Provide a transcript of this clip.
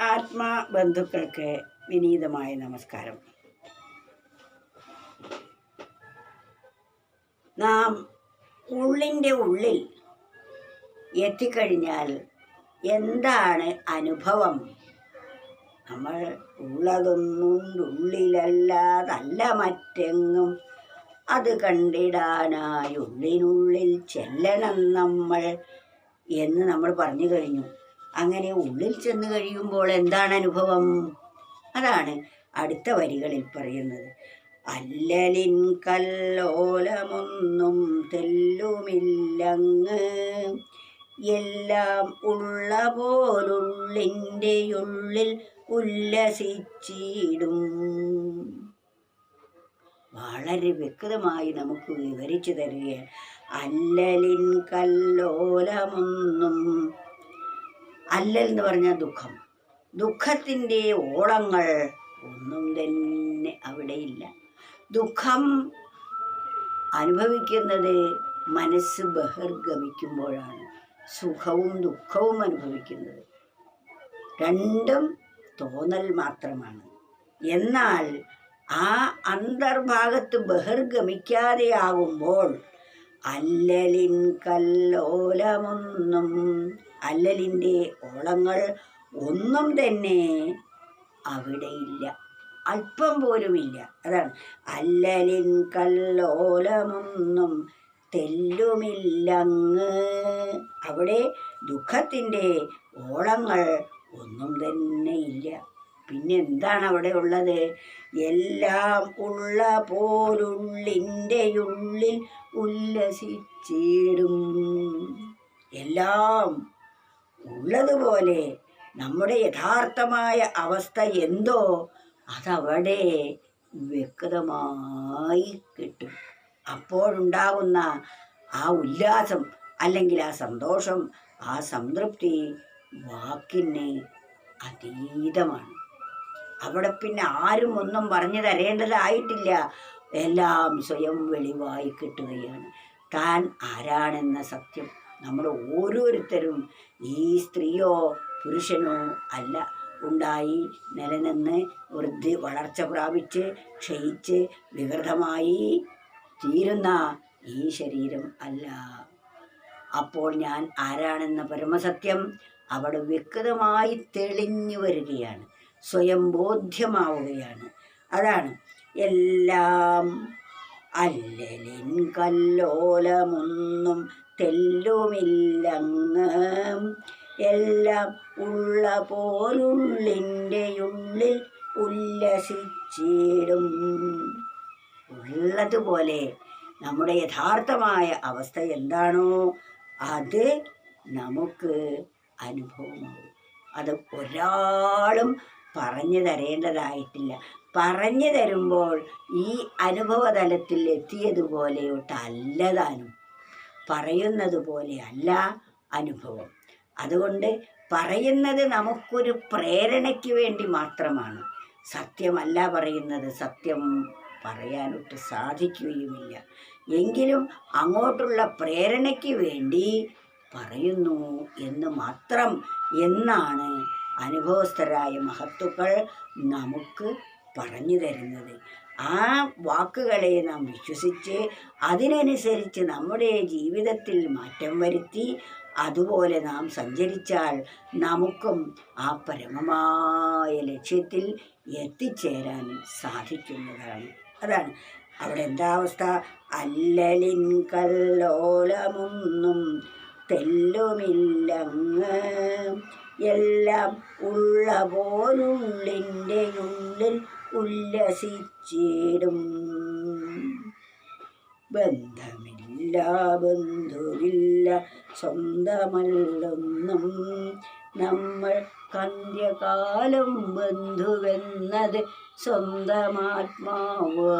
ആത്മാ ബന്ധുക്കൾക്ക് വിനീതമായ നമസ്കാരം. നാം ഉള്ളിന്റെ ഉള്ളിൽ എത്തിക്കഴിഞ്ഞാൽ എന്താണ് അനുഭവം? നമ്മൾ ഉള്ളതൊന്നും ഉള്ളിലല്ലാതല്ല മറ്റെങ്ങും. അത് കണ്ടിടാനായി ഉള്ളിനുള്ളിൽ ചെല്ലണം നമ്മൾ എന്ന് നമ്മൾ പറഞ്ഞു കഴിഞ്ഞു. അങ്ങനെ ഉള്ളിൽ ചെന്ന് കഴിയുമ്പോൾ എന്താണ് അനുഭവം? അതാണ് അടുത്ത വരികളിൽ പറയുന്നത്. അല്ലലിൻ കല്ലോലമൊന്നും തെല്ലുമില്ലങ്ങ്. എല്ലാം ഉള്ള പോലുള്ളിന്റെ ഉള്ളിൽ ഉല്ലസിച്ചിടും. വളരെ വ്യക്തമായി നമുക്ക് വിവരിച്ചു തരികയാണ്. അല്ലലിൻ കല്ലോലമൊന്നും അല്ലൽ എന്ന് പറഞ്ഞാൽ ദുഃഖം. ദുഃഖത്തിന്റെ ഓളങ്ങൾ ഒന്നും തന്നെ അവിടെയില്ല ദുഃഖം അനുഭവിക്കുന്നത് മനസ്സ് ബഹിർഗമിക്കുമ്പോഴാണ്. സുഖവും ദുഃഖവും അനുഭവിക്കുന്നത്. രണ്ടും തോന്നൽ മാത്രമാണ്. എന്നാൽ ആ അന്തർഭാഗത്ത് ബഹിർഗമിക്കാതെയാകുമ്പോൾ അല്ലലിൻ കല്ലോലമൊന്നും അല്ലലിന്റെ ഓളങ്ങൾ ഒന്നും തന്നെ അവിടെയില്ല. അല്പം പോലുമില്ല. അതാണ്. അല്ലലിൻ കല്ലോലമൊന്നും തെല്ലുമില്ലങ്ങ്. അവിടെ ദുഃഖത്തിന്റെ ഓളങ്ങൾ ഒന്നും തന്നെ ഇല്ല. പിന്നെ എന്താണ് അവിടെ ഉള്ളത്? എല്ലാം ഉള്ള പോലുള്ളിന്റെ ഉള്ളിൽ ഉല്ലസിച്ചിടും. എല്ലാം ഉള്ളതുപോലെ നമ്മുടെ യഥാർത്ഥമായ അവസ്ഥ എന്തോ അതവിടെ വ്യക്തമായി കിട്ടും. അപ്പോഴുണ്ടാകുന്ന ആ ഉല്ലാസം അല്ലെങ്കിൽ ആ സന്തോഷം ആ സംതൃപ്തി വാക്കിന് അതീതമാണ്. അവിടെ പിന്നെ ആരും ഒന്നും പറഞ്ഞു തരേണ്ടതായിട്ടില്ല. എല്ലാം സ്വയം വെളിവായി കിട്ടുകയാണ്. താൻ ആരാണെന്ന സത്യം നമ്മൾ ഓരോരുത്തരും ഈ സ്ത്രീയോ പുരുഷനോ അല്ല. ഉണ്ടായി നിലനിന്ന് വൃദ്ധി വളർച്ച പ്രാപിച്ച് ക്ഷയിച്ച് വികൃതമായി തീരുന്ന ഈ ശരീരം അല്ല. അപ്പോൾ ഞാൻ ആരാണെന്ന പരമസത്യം അവിടെ വ്യക്തമായി തെളിഞ്ഞു വരികയാണ്. സ്വയം ബോധ്യമാവുകയാണ്. അതാണ് എല്ലാം അല്ലലിൻ കല്ലോലമൊന്നും തെല്ലുമില്ലങ്ങ് എല്ലാം ഉള്ള പോലുള്ളിന്റെ ഉള്ളിൽ ഉല്ലസിച്ചിടും. ഉള്ളതുപോലെ നമ്മുടെ യഥാർത്ഥമായ അവസ്ഥ എന്താണോ അത് നമുക്ക് അനുഭവമാകും അത് ഒരാളും പറഞ്ഞു തരേണ്ടതായിട്ടില്ല. പറഞ്ഞു തരുമ്പോൾ ഈ അനുഭവതലത്തിൽ എത്തിയതുപോലെയോട്ടല്ല താനും പറയുന്നത് പോലെ അല്ല അനുഭവം. അതുകൊണ്ട് പറയുന്നത് നമുക്കൊരു പ്രേരണയ്ക്ക് വേണ്ടി മാത്രമാണ്. സത്യമല്ല പറയുന്നത് സത്യം പറയാനൊട്ട് സാധിക്കുകയുമില്ല. എങ്കിലും അങ്ങോട്ടുള്ള പ്രേരണയ്ക്ക് വേണ്ടി പറയുന്നു എന്ന് മാത്രം എന്നാണ് അനുഭവസ്ഥരായ മഹത്തുക്കൾ നമുക്ക് പറഞ്ഞു തരുന്നത്. ആ വാക്കുകളെ നാം വിശ്വസിച്ച് അതിനനുസരിച്ച് നമ്മുടെ ജീവിതത്തിൽ മാറ്റം വരുത്തി അതുപോലെ നാം സഞ്ചരിച്ചാൽ നമുക്കും ആ പരമമായ ലക്ഷ്യത്തിൽ എത്തിച്ചേരാൻ സാധിക്കുന്നതാണ്. അതാണ്. അവിടെ എന്താ അവസ്ഥ? അല്ലലിൻ കല്ലോലമൊന്നും തെല്ലുമില്ലങ്ങ്. എല്ലാം ഉള്ള പോലുള്ളിന്റെ ഉള്ളിൽ ഉല്ലസിച്ചിടും. ബന്ധമില്ല ബന്ധുവില്ല സ്വന്തമല്ലൊന്നും നമ്മൾ കന്യകാലം ബന്ധുവെന്നത് സ്വന്തമാത്മാവ്.